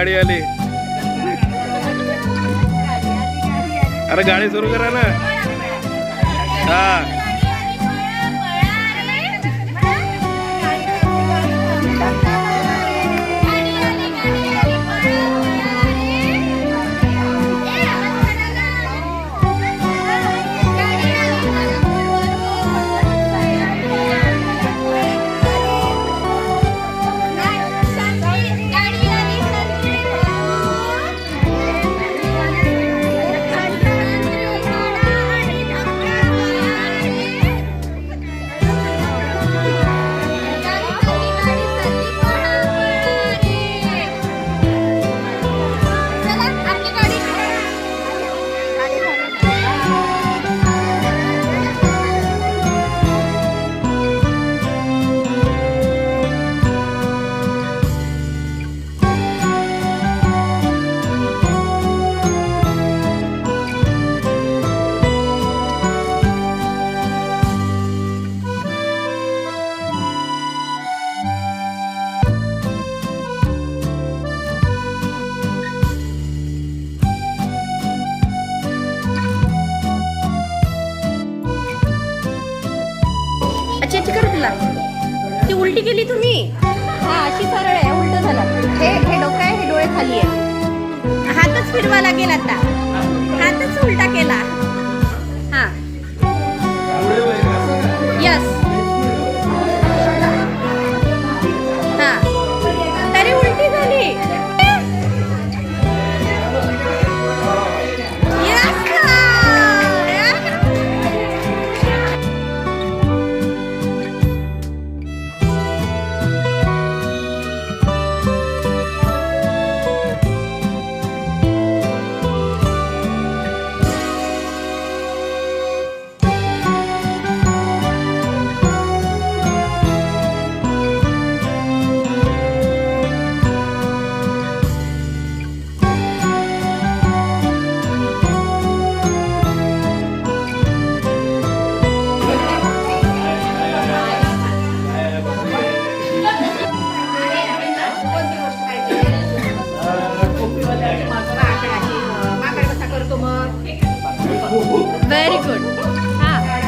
गाडी आली. अरे गाडी सुरू करा ना. हा. सरला ती उलटी केली तुम्ही? हा अशी सरळ आहे उलट झाला. हे हे डोकं आहे हे डोळे खाली आहे. हातच फिरवा लागेल आता. हातच उलटा केला. very good. Ah.